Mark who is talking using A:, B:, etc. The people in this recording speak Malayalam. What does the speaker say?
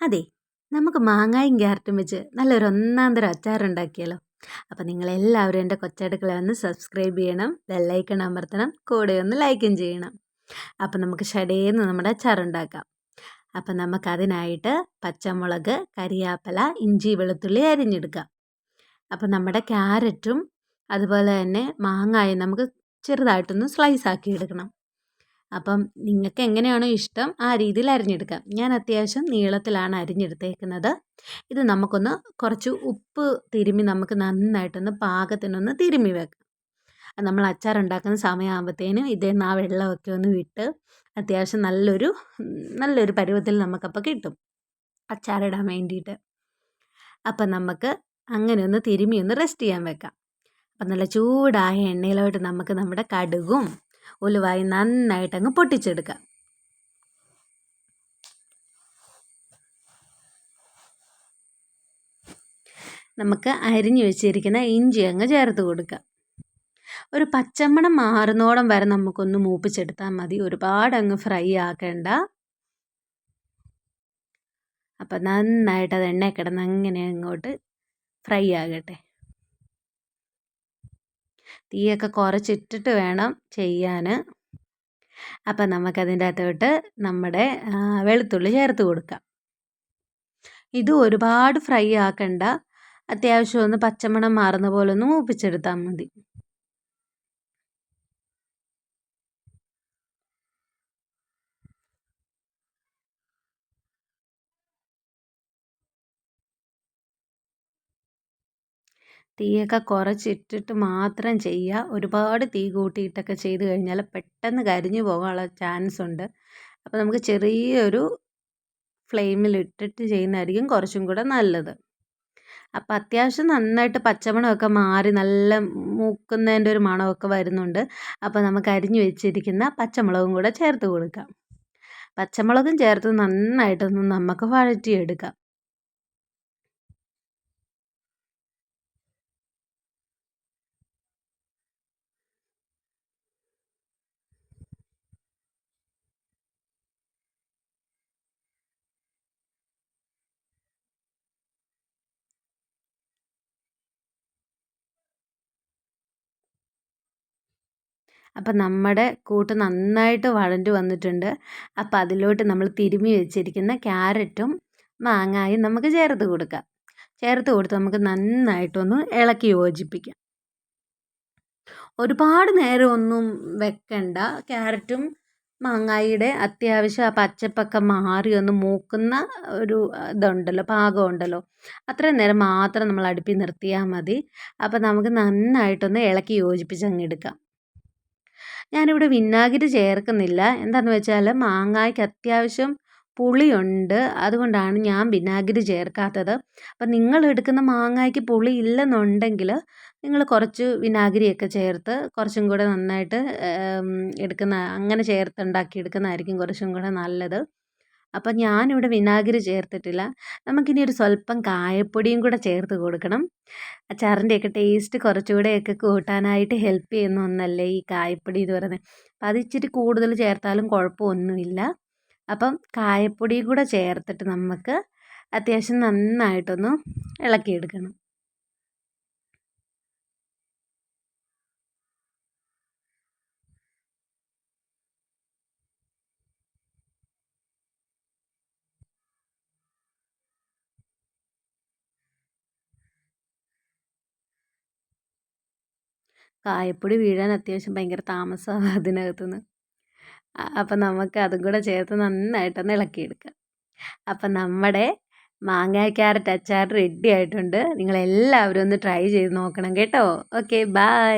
A: അതെ നമുക്ക് മാങ്ങായും ക്യാരറ്റും വെച്ച് നല്ലൊരു ഒന്നാം തരം അച്ചാറുണ്ടാക്കിയാലോ അപ്പോൾ നിങ്ങളെല്ലാവരും എന്റെ കൊച്ചടുക്കള ഒന്ന് സബ്സ്ക്രൈബ് ചെയ്യണം ബെല്ലൈക്കൺ അമർത്തണം കൂടെ ഒന്ന് ലൈക്കും ചെയ്യണം. അപ്പം നമുക്ക് ഷടേന്ന് നമ്മുടെ അച്ചാറുണ്ടാക്കാം അപ്പം നമുക്കതിനായിട്ട് പച്ചമുളക് കരിയാപ്പല ഇഞ്ചി വെളുത്തുള്ളി അരിഞ്ഞെടുക്കാം. അപ്പം നമ്മുടെ ക്യാരറ്റും അതുപോലെ തന്നെ മാങ്ങായും നമുക്ക് ചെറുതായിട്ടൊന്ന് സ്ലൈസ് ആക്കി എടുക്കണം. അപ്പം നിങ്ങൾക്ക് എങ്ങനെയാണോ ഇഷ്ടം ആ രീതിയിൽ അരിഞ്ഞെടുക്കാം. ഞാൻ അത്യാവശ്യം നീളത്തിലാണ് അരിഞ്ഞെടുത്തേക്കുന്നത്. ഇത് നമുക്കൊന്ന് കുറച്ച് ഉപ്പ് തിരുമ്മി നമുക്ക് നന്നായിട്ടൊന്ന് പാകത്തിനൊന്ന് തിരുമ്മി വെക്കാം. നമ്മൾ അച്ചാർ ഉണ്ടാക്കുന്ന സമയമാകുമ്പോഴത്തേനും ഇതേ ആ വെള്ളമൊക്കെ ഒന്ന് വിട്ട് അത്യാവശ്യം നല്ലൊരു നല്ലൊരു പരുവത്തിൽ നമുക്കപ്പോൾ കിട്ടും അച്ചാറിടാൻ വേണ്ടിയിട്ട്. അപ്പം നമുക്ക് അങ്ങനെ ഒന്ന് തിരുമ്മി ഒന്ന് റെസ്റ്റ് ചെയ്യാൻ വെക്കാം. അപ്പം നല്ല ചൂടായ എണ്ണയിലോട്ട് നമുക്ക് നമ്മുടെ കടുകും ഉലുവായി നന്നായിട്ട് അങ്ങ് പൊട്ടിച്ചെടുക്കുക. നമുക്ക് അരിഞ്ഞു വെച്ചിരിക്കുന്ന ഇഞ്ചി അങ്ങ് ചേർത്ത് കൊടുക്കാം ഒരു പച്ചമണം മാറുന്നോടം വരെ നമുക്കൊന്ന് മൂപ്പിച്ചെടുത്താൽ മതി. ഒരുപാട് അങ്ങ് ഫ്രൈ ആക്കേണ്ട. അപ്പം നന്നായിട്ട് അത് എണ്ണ കിടന്ന് അങ്ങനെ അങ്ങോട്ട് ഫ്രൈ ആകട്ടെ. തീയൊക്കെ കുറച്ചിട്ടിട്ട് വേണം ചെയ്യാൻ അപ്പം നമുക്കതിന്റെ അകത്തോട്ട് നമ്മുടെ വെളുത്തുള്ളി ചേർത്ത് കൊടുക്കാം. ഇത് ഒരുപാട് ഫ്രൈ ആക്കണ്ട. അത്യാവശ്യം ഒന്ന് പച്ചമണം മാറുന്ന പോലെ ഒന്ന് മൂപ്പിച്ചെടുത്താൽ മതി. തീയൊക്കെ കുറച്ചിട്ടിട്ട് മാത്രം ചെയ്യുക. ഒരുപാട് തീ കൂട്ടിയിട്ടൊക്കെ ചെയ്ത് കഴിഞ്ഞാൽ പെട്ടെന്ന് കരിഞ്ഞു പോകാനുള്ള ചാൻസ് ഉണ്ട്. അപ്പോൾ നമുക്ക് ചെറിയൊരു ഫ്ലെയിമിൽ ഇട്ടിട്ട് ചെയ്യുന്നതായിരിക്കും കുറച്ചും കൂടെ നല്ലത്. അപ്പം അത്യാവശ്യം നന്നായിട്ട് പച്ചമണമൊക്കെ മാറി നല്ല മൂക്കുന്നതിന്റെ ഒരു മണമൊക്കെ വരുന്നുണ്ട്. അപ്പോൾ നമുക്ക് അരിഞ്ഞു വെച്ചിരിക്കുന്ന പച്ചമുളകും കൂടെ ചേർത്ത് കൊടുക്കാം. പച്ചമുളകും ചേർത്ത് നന്നായിട്ടൊന്ന് നമുക്ക് വഴറ്റിയെടുക്കാം. അപ്പം നമ്മുടെ കൂട്ട് നന്നായിട്ട് വഴണ്ട് വന്നിട്ടുണ്ട്. അപ്പോൾ അതിലോട്ട് നമ്മൾ തിരുമ്മി വെച്ചിരിക്കുന്ന ക്യാരറ്റും മാങ്ങായും നമുക്ക് ചേർത്ത് കൊടുക്കാം. ചേർത്ത് കൊടുത്ത് നമുക്ക് നന്നായിട്ടൊന്ന് ഇളക്കി യോജിപ്പിക്കാം. ഒരുപാട് നേരം ഒന്നും വെക്കണ്ട. ക്യാരറ്റും മാങ്ങായിയുടെ അത്യാവശ്യം ആ പച്ചപ്പൊക്കെ മാറി ഒന്ന് മൂക്കുന്ന ഒരു ഇതുണ്ടല്ലോ പാകമുണ്ടല്ലോ അത്രയും നേരം മാത്രം നമ്മൾ അടുപ്പിൽ നിർത്തിയാൽ മതി. അപ്പോൾ നമുക്ക് നന്നായിട്ടൊന്ന് ഇളക്കി യോജിപ്പിച്ച് അങ്ങ് എടുക്കാം. ഞാനിവിടെ വിനാഗിരി ചേർക്കുന്നില്ല. എന്താണെന്ന് വെച്ചാൽ മാങ്ങായ്ക്ക് അത്യാവശ്യം പുളിയുണ്ട്. അതുകൊണ്ടാണ് ഞാൻ വിനാഗിരി ചേർക്കാത്തത്. അപ്പം നിങ്ങൾ എടുക്കുന്ന മാങ്ങായ്ക്ക് പുളി ഇല്ലെന്നുണ്ടെങ്കിൽ നിങ്ങൾ കുറച്ച് വിനാഗിരിയൊക്കെ ചേർത്ത് കുറച്ചും കൂടെ നന്നായിട്ട് എടുക്കുന്ന അങ്ങനെ ചേർത്തുണ്ടാക്കി എടുക്കുന്നതായിരിക്കും കുറച്ചും കൂടെ നല്ലത്. അപ്പം ഞാനിവിടെ വിനാഗിരി ചേർത്തിട്ടില്ല. നമുക്കിനി ഒരു സ്വല്പം കായപ്പൊടിയും കൂടെ ചേർത്ത് കൊടുക്കണം. അച്ചാറിന്റെയൊക്കെ ടേസ്റ്റ് കുറച്ചുകൂടെയൊക്കെ കൂട്ടാനായിട്ട് ഹെൽപ്പ് ചെയ്യുന്ന ഒന്നല്ലേ ഈ കായപ്പൊടി എന്ന് പറയുന്നത്. അപ്പം അത് ഇച്ചിരി കൂടുതൽ ചേർത്താലും കുഴപ്പമൊന്നുമില്ല. അപ്പം കായപ്പൊടിയും കൂടെ ചേർത്തിട്ട് നമുക്ക് അത്യാവശ്യം നന്നായിട്ടൊന്ന് ഇളക്കിയെടുക്കണം. കായപ്പൊടി വീഴാൻ അത്യാവശ്യം ഭയങ്കര താമസമാണ് അതിനകത്തുനിന്ന്. അപ്പം നമുക്ക് അതും കൂടെ ചേർത്ത് നന്നായിട്ടൊന്ന് ഇളക്കിയെടുക്കാം. അപ്പം നമ്മുടെ മാങ്ങ ക്യാരറ്റ് അച്ചാർ റെഡി ആയിട്ടുണ്ട്. നിങ്ങളെല്ലാവരും ഒന്ന് ട്രൈ ചെയ്ത് നോക്കണം കേട്ടോ. Okay bye